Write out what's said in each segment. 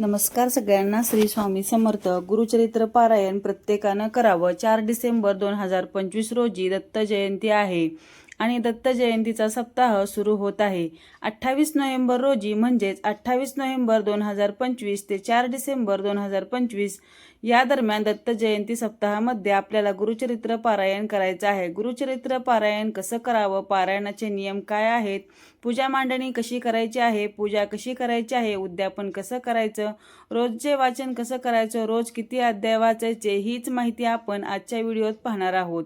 नमस्कार सगळ्यांना श्री स्वामी समर्थ. गुरुचरित्र पारायण प्रत्येकानं करावं. चार डिसेंबर दोन हजार पंचवीस रोजी दत्त जयंती आहे. आणि दत्त जयंतीचा सप्ताह सुरू होत आहे. अठ्ठावीस नोव्हेंबर रोजी म्हणजेच अठ्ठावीस नोव्हेंबर दोन हजार पंचवीस ते चार डिसेंबर दोन हजार पंचवीस या दरम्यान दत्त जयंती सप्ताहामध्ये आपल्याला गुरुचरित्र पारायण करायचं आहे. गुरुचरित्र पारायण कसं करावं? पारायणाचे नियम काय आहेत? पूजा मांडणी कशी करायची आहे? पूजा कशी करायची आहे? उद्यापन कसं करायचं? रोजचे वाचन कसं करायचं? रोज किती अध्याय वाचायचे? हीच माहिती आपण आजच्या व्हिडिओत पाहणार आहोत.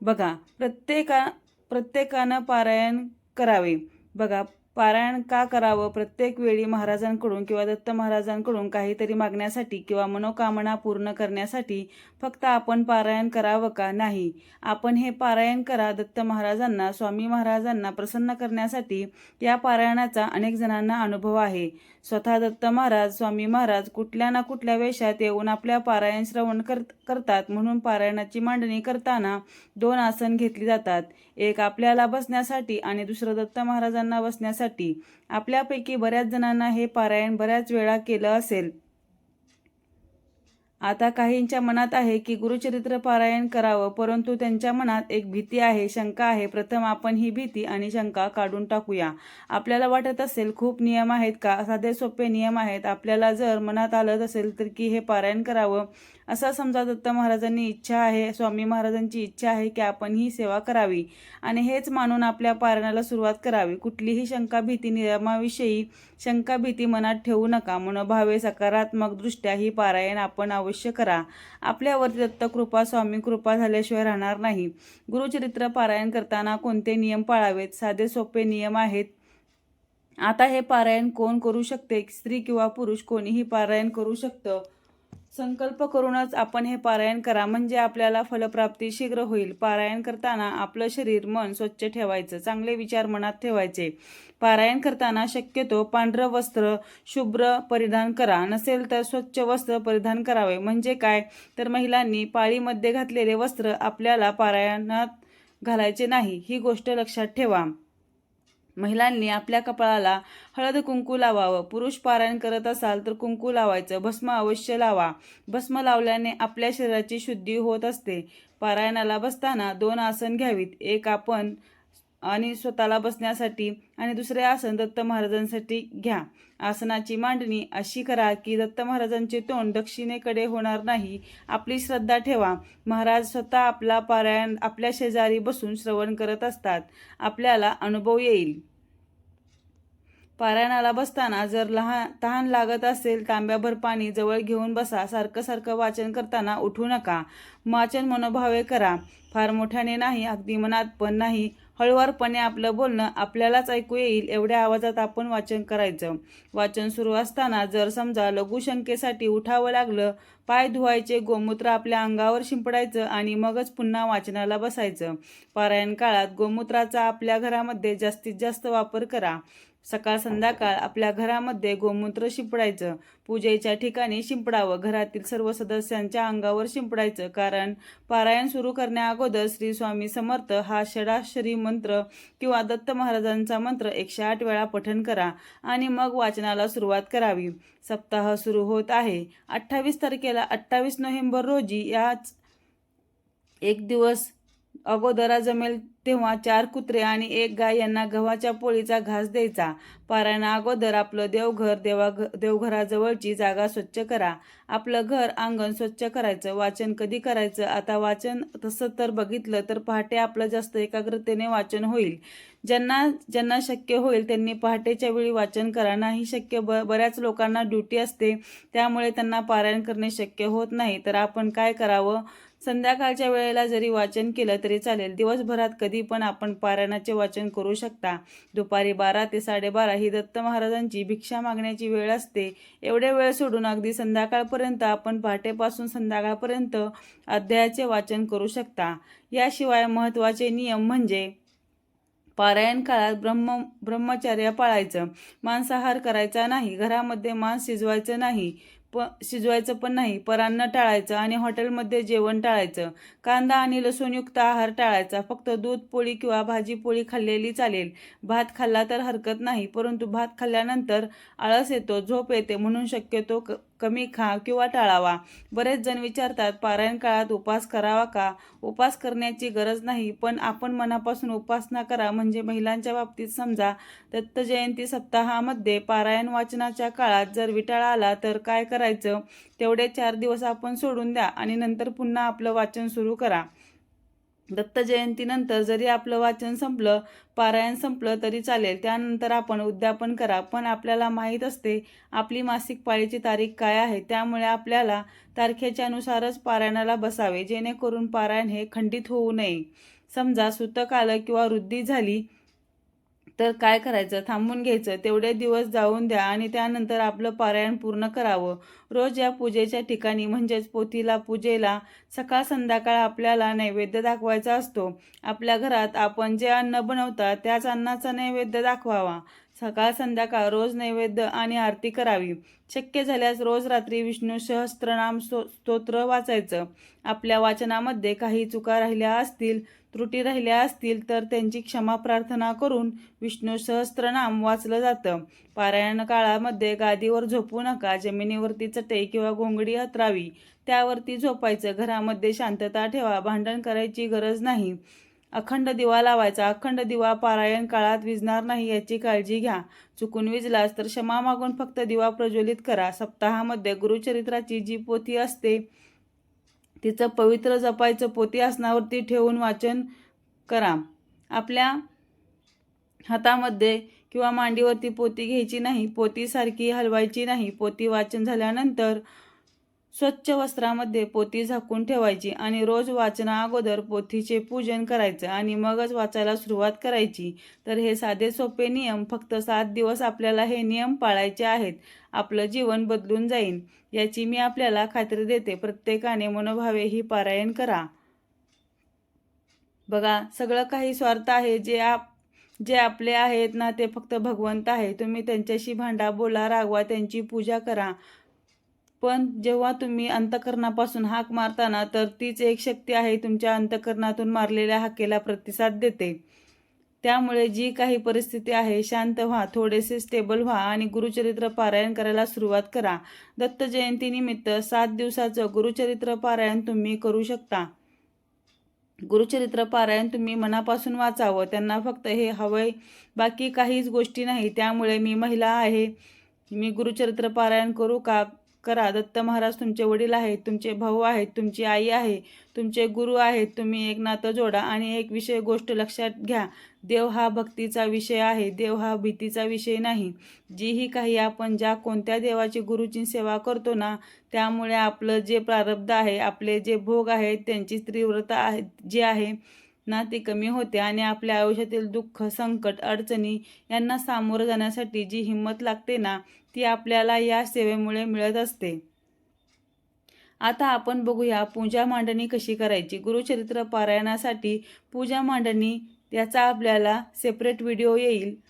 बघा प्रत्येका प्रत्येकानं पारायण करावे. बघा पारायण का करावं? प्रत्येक वेळी महाराजांकडून किंवा दत्त महाराजांकडून काहीतरी मागण्यासाठी किंवा मनोकामना पूर्ण करण्यासाठी फक्त आपण पारायण करावं का? नाही. आपण हे पारायण करा दत्त महाराजांना स्वामी महाराजांना प्रसन्न करण्यासाठी या पारायणाचा अनेक जणांना अनुभव आहे. स्वतः दत्त महाराज स्वामी महाराज कुठल्या ना कुठल्या वेशात येऊन आपल्या पारायण श्रवण कर करतात म्हणून पारायणाची मांडणी करताना दोन आसन घेतली जातात. एक आपल्याला बसण्यासाठी आणि दुसरं दत्त महाराजांना बसण्यासाठी आपल्यापैकी बऱ्याच जणांना हे पारायण बऱ्याच वेळा केलं असेल. आता काहींच्या मनात आहे की गुरुचरित्र पारायण करावं परंतु त्यांच्या मनात एक भीती आहे शंका आहे. प्रथम आपण ही भीती आणि शंका काढून टाकूया. आपल्याला वाटत असेल खूप नियम आहेत का? साधे सोपे नियम आहेत. आपल्याला जर मनात आलं असेल तर की हे पारायण करावं. असं समजा दत्त महाराजांनी इच्छा आहे स्वामी महाराजांची इच्छा आहे की आपण ही सेवा करावी. आणि हेच मानून आपल्या पारणाला सुरुवात करावी. कुठलीही शंका भीती नियमाविषयी शंका भीती मनात ठेवू नका. मनोभावे सकारात्मक दृष्ट्या ही पारायण आपण अवश्य करा. आपल्यावरती दत्त कृपा स्वामी कृपा झाल्याशिवाय राहणार नाही. गुरुचरित्र पारायण करताना कोणते नियम पाळावेत? साधे सोपे नियम आहेत. आता हे पारायण कोण करू शकते? स्त्री किंवा पुरुष कोणीही पारायण करू शकतं. संकल्प करूनच आपण हे पारायण करा म्हणजे आपल्याला फलप्राप्ती शीघ्र होईल. पारायण करताना आपलं शरीर मन स्वच्छ ठेवायचं चांगले विचार मनात ठेवायचे. पारायण करताना शक्यतो पांढरं वस्त्र शुभ्र परिधान करा. नसेल तर स्वच्छ वस्त्र परिधान करावे. म्हणजे काय? तर महिलांनी पाळीमध्ये घातलेले वस्त्र आपल्याला पारायणात घालायचे नाही. ही गोष्ट लक्षात ठेवा. महिलांनी आपल्या कपाळाला हळद कुंकू लावावं. पुरुष पारायण करत असाल तर कुंकू लावायचं. भस्म अवश्य लावा. भस्म लावल्याने आपल्या शरीराची शुद्धी होत असते. पारायणाला बसताना दोन आसन घ्यावीत. एक आपण आणि स्वतःला बसण्यासाठी आणि दुसरे आसन दत्त महाराजांसाठी घ्या. आसनाची मांडणी अशी करा की दत्त महाराजांचे तोंड दक्षिणेकडे होणार नाही. आपली श्रद्धा ठेवा. महाराज स्वतः आपला पारायण आपल्या शेजारी बसून श्रवण करत असतात. आपल्याला अनुभव येईल. पारायणाला बसताना जर लहान तहान लागत असेल तांब्याभर पाणी जवळ घेऊन बसा. सारखं सारखं वाचन करताना उठू नका. वाचन मनोभावे करा. फार मोठ्याने नाही अगदी मनात पण नाही. हळूवारपणे आपलं बोलणं आपल्यालाच ऐकू येईल एवढ्या आवाजात आपण वाचन करायचं. वाचन सुरू असताना जर समजा लघुशंकेसाठी उठावं लागलं पाय धुवायचे गोमूत्र आपल्या अंगावर शिंपडायचं आणि मगच पुन्हा वाचनाला बसायचं. पारायण काळात गोमूत्राचा आपल्या घरामध्ये जास्तीत जास्त वापर करा. सकाळ संध्याकाळ आपल्या घरामध्ये गोमूत्र शिंपडायचं. पूजेच्या ठिकाणी शिंपडावं. घरातील सर्व सदस्यांच्या अंगावर शिंपडायचं. कारण पारायण सुरू करण्याअगोदर श्री स्वामी समर्थ हा षडाक्षरी मंत्र किंवा दत्त महाराजांचा मंत्र एकशे आठ वेळा पठण करा आणि मग वाचनाला सुरुवात करावी. सप्ताह सुरू होत आहे. अठ्ठावीस तारखेला अठ्ठावीस नोव्हेंबर रोजी याच एक दिवस अगोदरा जमेल तेव्हा चार कुत्रे आणि एक गाय यांना गव्हाच्या पोळीचा घास द्यायचा. पारायणा अगोदर आपलं देवघर देवा देवघराजवळची जागा स्वच्छ करा. आपलं घर अंगण स्वच्छ करायचं. वाचन कधी करायचं? आता वाचन तसं तर बघितलं तर पहाटे आपलं जास्त एकाग्रतेने वाचन होईल. ज्यांना ज्यांना शक्य होईल त्यांनी पहाटेच्या वेळी वाचन करा. नाही शक्य ब बऱ्याच लोकांना ड्युटी असते त्यामुळे त्यांना पारायण करणे शक्य होत नाही. तर आपण काय करावं? संध्याकाळच्या वेळेला जरी वाचन केलं तरी चालेल. दिवसभरात कधी पण आपण पारायणाचे वाचन करू शकता. दुपारी बारा ते साडेबारा ही दत्त महाराजांची भिक्षा मागण्याची वेळ असते. एवढे वेळ सोडून अगदी संध्याकाळपर्यंत आपण पहाटेपासून संध्याकाळपर्यंत अध्यायाचे वाचन करू शकता. याशिवाय महत्त्वाचे नियम म्हणजे पारायण काळात ब्रह्म ब्रह्मचर्य पाळायचं. मांसाहार करायचा नाही. घरामध्ये मांस शिजवायचं नाही. प शिजवायचं पण नाही परान्न टाळायचं आणि हॉटेलमध्ये जेवण टाळायचं. कांदा आणि लसूणयुक्त आहार टाळायचा फक्त दूध पोळी किंवा भाजी पोळी खाल्लेली चालेल. भात खाल्ला तर हरकत नाही परंतु भात खाल्ल्यानंतर आळस येतो झोप येते म्हणून शक्यतो क कमी खा किंवा टाळावा. बरेच जण विचारतात पारायण काळात उपास करावा का? उपास करण्याची गरज नाही पण आपण मनापासून उपासना करा. म्हणजे महिलांच्या बाबतीत समजा दत्त जयंती सप्ताहामध्ये पारायण वाचनाच्या काळात जर विटाळा आला तर काय करायचं? तेवढे चार दिवस आपण सोडून द्या आणि नंतर पुन्हा आपलं वाचन सुरू करा. दत्त जयंतीनंतर जरी आपलं वाचन संपलं पारायण संपलं तरी चालेल. त्यानंतर आपण उद्यापन करा. पण आपल्याला माहीत असते आपली मासिक पाळीची तारीख काय आहे. त्यामुळे आपल्याला तारखेच्या अनुसारच पारायणाला बसावे. जेणेकरून पारायण हे खंडित होऊ नये. समजा सुतक आलं किंवा वृद्धी झाली तर काय करायचं? थांबून घ्यायचं. तेवढे दिवस जाऊन द्या आणि त्यानंतर आपलं पारायण पूर्ण करावं. रोज या पूजेच्या ठिकाणी म्हणजेच पोथीला पूजेला सकाळ संध्याकाळ आपल्याला नैवेद्य दाखवायचा असतो. आपल्या घरात आपण जे अन्न बनवता त्याच अन्नाचा नैवेद्य दाखवावा. सकाळ संध्याकाळ रोज नैवेद्य आणि आरती करावी. शक्य झाल्यास रोज रात्री विष्णू सहस्त्रनाम स्तो स्तोत्र वाचायचं. आपल्या वाचनामध्ये काही चुका राहिल्या असतील त्रुटी राहिल्या असतील तर त्यांची क्षमा प्रार्थना करून विष्णू सहस्त्रनाम वाचलं जातं. पारायण काळामध्ये गादीवर झोपू नका जमिनीवरती चटई किंवा घोंगडी हतरावी. त्यावरती झोपायचं घरामध्ये शांतता ठेवा भांडण करायची गरज नाही. अखंड दिवा लावायचा. अखंड दिवा पारायण काळात विजणार नाही याची काळजी घ्या. चुकून विजलास तर क्षमा मागून फक्त दिवा प्रज्वलित करा. सप्ताहामध्ये गुरुचरित्राची जी पोथी असते तिचं पवित्र जपायचं पोती आसनावरती ठेवून वाचन करा. आपल्या हातामध्ये किंवा मांडीवरती पोती घ्यायची नाही पोती सारखी हलवायची नाही. पोती वाचन झाल्यानंतर स्वच्छ वस्त्रामध्ये पोती झाकून ठेवायची आणि रोज वाचना अगोदर पोथीचे पूजन करायचं आणि मगच वाचायला सुरुवात करायची. तर हे साधे सोपे नियम फक्त सात दिवस आपल्याला हे नियम पाळायचे आहेत. आपलं जीवन बदलून जाईल याची मी आपल्याला खात्री देते. प्रत्येकाने मनोभावे ही पारायण करा. बघा सगळं काही स्वार्थ आहे. जे आप जे आपले आहेत ना ते फक्त भगवंत आहे. तुम्ही त्यांच्याशी भांडा बोला रागवा त्यांची पूजा करा. पण जेव्हा तुम्ही अंतकरणापासून हाक मारताना तर तीच एक शक्ती आहे तुमच्या अंतकरणातून मारलेल्या हाकेला प्रतिसाद देते. त्यामुळे जी काही परिस्थिती आहे शांत व्हा थोडेसे स्टेबल व्हा आणि गुरुचरित्र पारायण करायला सुरुवात करा. दत्त जयंतीनिमित्त सात दिवसाचं गुरुचरित्र पारायण तुम्ही करू शकता. गुरुचरित्र पारायण तुम्ही मनापासून वाचावं. त्यांना फक्त हे हवंय. बाकी काहीच गोष्टी नाही. त्यामुळे मी महिला आहे. मी गुरुचरित्र पारायण करू का? करा. दत्त महाराज तुमचे वडील आहेत तुमचे भाऊ आहेत तुमची आई आहे तुमचे गुरु आहेत तुम्ही एक नातं जोडा आणि एक विषय गोष्ट लक्षात घ्या. देव हा भक्तीचा विषय आहे देव हा भीतीचा विषय नाही. जीही काही आपण ज्या कोणत्या देवाची गुरुची सेवा करतो ना त्यामुळे आपलं जे प्रारब्ध आहे आपले जे भोग आहेत त्यांची तीव्रता आहे जी आहे ना ती कमी होते आणि आपल्या आयुष्यातील दुःख संकट अडचणी यांना सामोरं जाण्यासाठी जी हिंमत लागते ना ती आपल्याला या सेवेमुळे मिळत असते. आता आपण बघूया पूजा मांडणी कशी करायची. गुरुचरित्र पारायणासाठी पूजा मांडणी याचा आपल्याला सेपरेट व्हिडिओ येईल.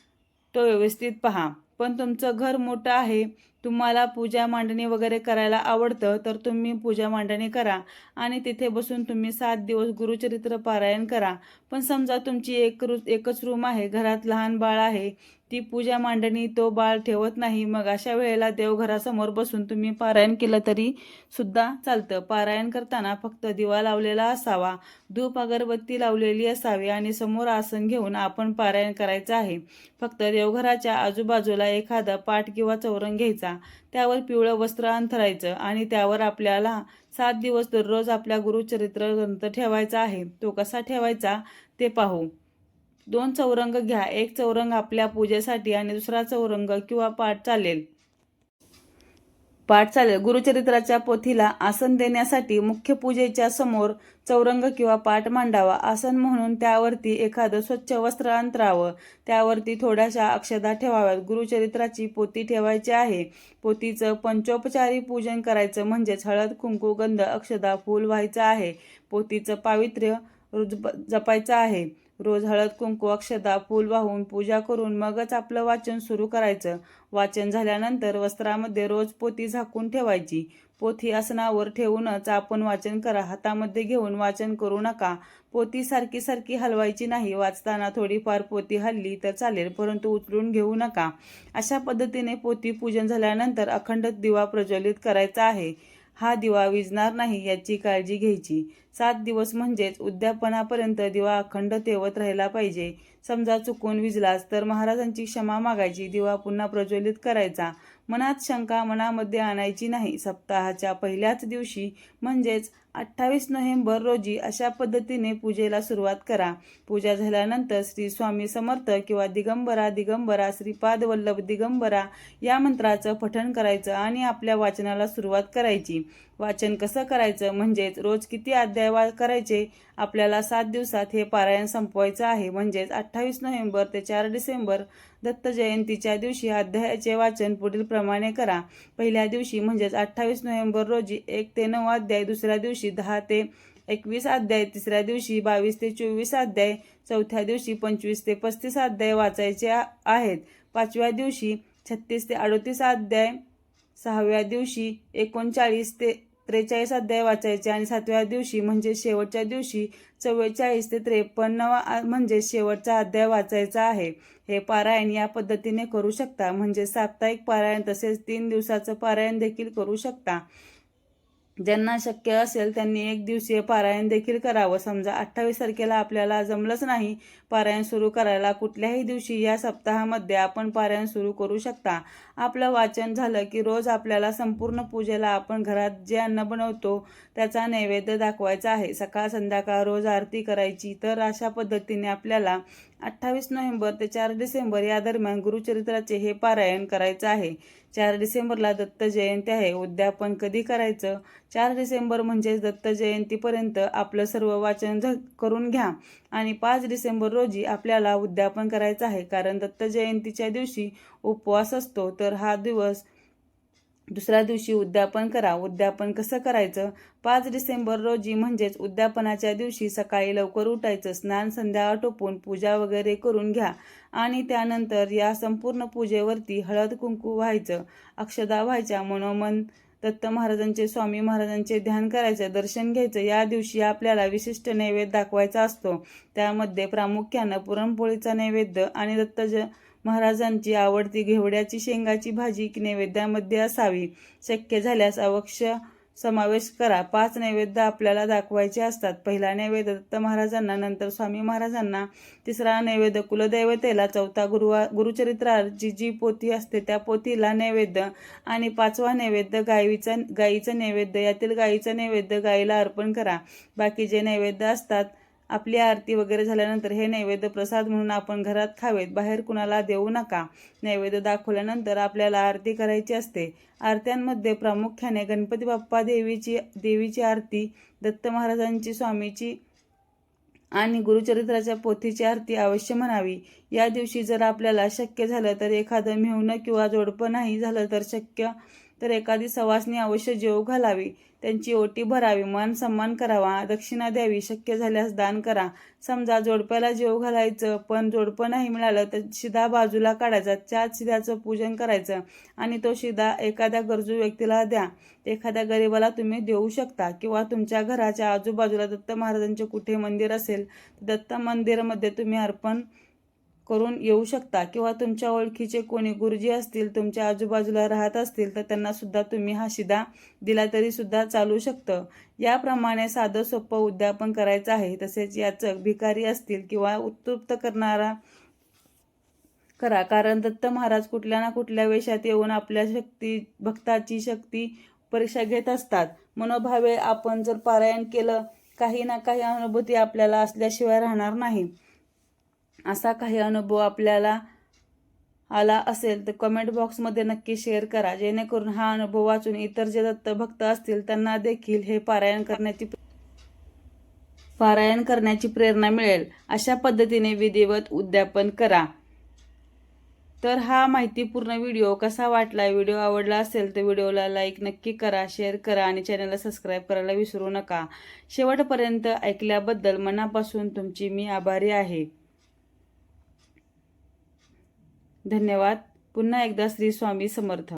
तो व्यवस्थित पहा. पण तुमचं घर मोठं आहे. तुम्हाला पूजा मांडणी वगैरे करायला आवडतं तर तुम्ही पूजा मांडणी करा. आणि तिथे बसून तुम्ही सात दिवस गुरुचरित्र पारायण करा. पण समजा तुमची एक रू एकच रूम आहे घरात लहान बाळ आहे ती पूजा मांडणी तो बाळ ठेवत नाही मग अशा वेळेला देवघरासमोर बसून तुम्ही पारायण केलं तरी सुद्धा चालतं. पारायण करताना फक्त दिवा लावलेला असावा धूप अगरबत्ती लावलेली असावी आणि समोर आसन घेऊन आपण पारायण करायचं आहे. फक्त देवघराच्या आजूबाजूला एखादा पाठ किंवा चौरंग घ्यायचा. त्यावर पिवळं वस्त्र अंथरायचं आणि त्यावर आपल्याला सात दिवस दररोज आपल्या गुरुचरित्र ग्रंथ ठेवायचा आहे. तो कसा ठेवायचा? ते पाहू. दोन चौरंग घ्या. एक चौरंग आपल्या पूजेसाठी आणि दुसरा चौरंग किंवा पाठ चालेल. पाठ चालेल. गुरुचरित्राच्या पोथीला आसन देण्यासाठी मुख्य पूजेच्या समोर चौरंग किंवा पाठ मांडावा. आसन म्हणून त्यावरती एखादं स्वच्छ वस्त्र अंतरावं. त्यावरती थोड्याशा अक्षदा ठेवाव्यात. गुरुचरित्राची पोती ठेवायची आहे. पोतीचं पंचोपचारी पूजन करायचं म्हणजेच हळद कुंकू गंध अक्षदा फूल व्हायचं आहे. पोतीचं पावित्र्य रुज- जपायचं आहे. रोज हळद कुंकू अक्षदा फूल वाहून पूजा करून मगच आपलं वाचन सुरू करायचं. वाचन झाल्यानंतर वस्त्रामध्ये रोज पोती झाकून ठेवायची. पोथी आसनावर ठेवूनच आपण वाचन करा. हातामध्ये घेऊन वाचन करू नका. पोती सारखी सारखी हलवायची नाही. वाचताना थोडीफार पोती हल्ली तर चालेल परंतु उचलून घेऊ नका. अशा पद्धतीने पोती पूजन झाल्यानंतर अखंड दिवा प्रज्वलित करायचा आहे. हा दिवा विजणार नाही याची काळजी घ्यायची. सात दिवस म्हणजेच उद्यापनापर्यंत दिवा अखंड तेवत राहिला पाहिजे. समजा चुकून विजलास तर महाराजांची क्षमा मागायची दिवा पुन्हा प्रज्वलित करायचा. मनात शंका मनामध्ये आणायची नाही. सप्ताहाच्या पहिल्याच दिवशी म्हणजेच अठ्ठावीस नोव्हेंबर रोजी अशा पद्धतीने पूजेला सुरुवात करा. पूजा झाल्यानंतर श्री स्वामी समर्थ किंवा दिगंबरा दिगंबरा श्रीपाद वल्लभ दिगंबरा या मंत्राचं पठण करायचं आणि आपल्या वाचनाला सुरुवात करायची. वाचन कसं करायचं? म्हणजेच रोज किती अध्याय वा करायचे? आपल्याला सात दिवसात हे पारायण संपवायचं आहे. म्हणजेच अठ्ठावीस नोव्हेंबर ते चार डिसेंबर दत्त जयंतीच्या दिवशी अध्यायाचे वाचन पुढील प्रमाणे करा. पहिल्या दिवशी म्हणजेच अठ्ठावीस नोव्हेंबर रोजी एक ते नऊ अध्याय दुसऱ्या दिवशी दहा ते एकवीस अध्याय तिसऱ्या दिवशी बावीस ते चोवीस अध्याय चौथ्या दिवशी पंचवीस ते पस्तीस अध्याय वाचायचे आहेत. पाचव्या दिवशी छत्तीस ते अडोतीस अध्याय सहाव्या दिवशी एकोणचाळीस ते त्रेचाळीस अध्याय वाचायचे आणि सातव्या दिवशी म्हणजे शेवटच्या दिवशी चव्वेचाळीस ते त्रेपन्नवा म्हणजे शेवटचा अध्याय वाचायचा आहे. हे पारायण या पद्धतीने करू शकता. म्हणजे साप्ताहिक पारायण तसेच तीन दिवसाचं पारायण देखील करू शकता. ज्यांना शक्य असेल त्यांनी एक दिवसीय पारायण देखील करावं. समजा अठ्ठावीस तारखेला आपल्याला जमलंच नाही पारायण सुरू करायला. कुठल्याही दिवशी या सप्ताहामध्ये आपण पारायण सुरू करू शकता. आपलं वाचन झालं की रोज आपल्याला संपूर्ण पूजेला आपण घरात जे अन्न बनवतो त्याचा नैवेद्य दाखवायचा आहे. सकाळ संध्याकाळ रोज आरती करायची. तर अशा पद्धतीने आपल्याला अठ्ठावीस नोव्हेंबर ते चार डिसेंबर या दरम्यान गुरुचरित्राचे हे पारायण करायचं आहे. चार डिसेंबरला दत्त जयंती आहे. उद्यापन कधी करायचं? चार डिसेंबर म्हणजेच दत्त जयंतीपर्यंत आपलं सर्व वाचन झ करून घ्या. आणि पाच डिसेंबर रोजी आपल्याला उद्यापन करायचं आहे. कारण दत्त जयंतीच्या दिवशी उपवास असतो तर हा दिवस दुसऱ्या दिवशी उद्यापन करा. उद्यापन कसं करायचं? पाच डिसेंबर रोजी म्हणजेच उद्यापनाच्या दिवशी सकाळी लवकर उठायचं स्नान संध्या आटोपून पूजा वगैरे करून घ्या. आणि त्यानंतर या संपूर्ण पूजेवरती हळद कुंकू व्हायचं अक्षदा व्हायच्या मनोमन दत्त महाराजांचे स्वामी महाराजांचे ध्यान करायचं दर्शन घ्यायचं या दिवशी आपल्याला विशिष्ट नैवेद्य दाखवायचा असतो. त्यामध्ये प्रामुख्यानं पुरणपोळीचा नैवेद्य आणि दत्त ज महाराजांची आवडती घेवड्याची शेंगाची भाजी नैवेद्यामध्ये असावी. शक्य झाल्यास अवश्य समावेश करा. पाच नैवेद्य आपल्याला दाखवायचे असतात. पहिला नैवेद्य दत्त महाराजांना नंतर स्वामी महाराजांना. तिसरा नैवेद्य कुलदैवतेला चौथा गुरुवा गुरुचरित्राची जी पोथी असते त्या पोथीला नैवेद्य. आणि पाचवा नैवेद्य गायीचा गायीचं नैवेद्य. यातील गायीचं नैवेद्य गायीला अर्पण करा. बाकी जे नैवेद्य असतात आपली आरती वगैरे झाल्यानंतर हे नैवेद्य प्रसाद म्हणून आपण घरात खावेत बाहेर कुणाला देऊ नका. नैवेद्य दाखवल्यानंतर आपल्याला आरती करायची असते. आरत्यांमध्ये प्रामुख्याने गणपती बाप्पा देवीची देवीची आरती दत्त महाराजांची स्वामीची आणि गुरुचरित्राच्या पोथीची आरती अवश्य म्हणावी. या दिवशी जर आपल्याला शक्य झालं तर एखादं मिळवणं किंवा जोडपं नाही झालं तर शक्य तर एखादी सवासनी अवश्य जेव घालावी. त्यांची ओटी भरावी. मान सन्मान करावा. दक्षिणा द्यावी. शक्य झाल्यास दान करा. समजा जोडप्याला जेव घालायचं पण जोडपं नाही मिळालं तर शिदा बाजूला काढायचा. त्याच शिद्याचं पूजन करायचं आणि तो शिदा एखाद्या गरजू व्यक्तीला द्या. एखाद्या गरीबाला तुम्ही देऊ शकता किंवा तुमच्या घराच्या आजूबाजूला दत्त महाराजांचे कुठे मंदिर असेल तर दत्त मंदिरामध्ये तुम्ही अर्पण करून येऊ शकता किंवा तुमच्या ओळखीचे कोणी गुरुजी असतील तुमच्या आजूबाजूला राहत असतील तर त्यांना सुद्धा तुम्ही हा शिदा दिला तरी सुद्धा चालू शकतं. याप्रमाणे साधं सोपं उद्यापन करायचं आहे. तसेच याचक भिकारी असतील किंवा उत्तृप्त करणारा करा. कारण दत्त महाराज कुठल्या ना कुठल्या वेशात येऊन आपल्या शक्ती भक्ताची शक्ती परीक्षा घेत असतात. मनोभावे आपण जर पारायण केलं काही ना काही अनुभूती आपल्याला असल्याशिवाय राहणार नाही. असा काही अनुभव आपल्याला आला असेल तर कमेंट बॉक्समध्ये नक्की शेअर करा. जेणेकरून हा अनुभव वाचून इतर जे दत्तभक्त असतील त्यांना देखील हे पारायण करण्याची पारायण करण्याची प्रेरणा मिळेल. अशा पद्धतीने विधिवत उद्यापन करा. तर हा माहितीपूर्ण व्हिडिओ कसा वाटला व्हिडिओ आवडला असेल तर व्हिडिओला लाईक नक्की करा शेअर करा आणि चॅनलला सबस्क्राईब करायला विसरू नका. शेवटपर्यंत ऐकल्याबद्दल मनापासून तुमची मी आभारी आहे. धन्यवाद. पुन्हा एकदा श्री स्वामी समर्थ.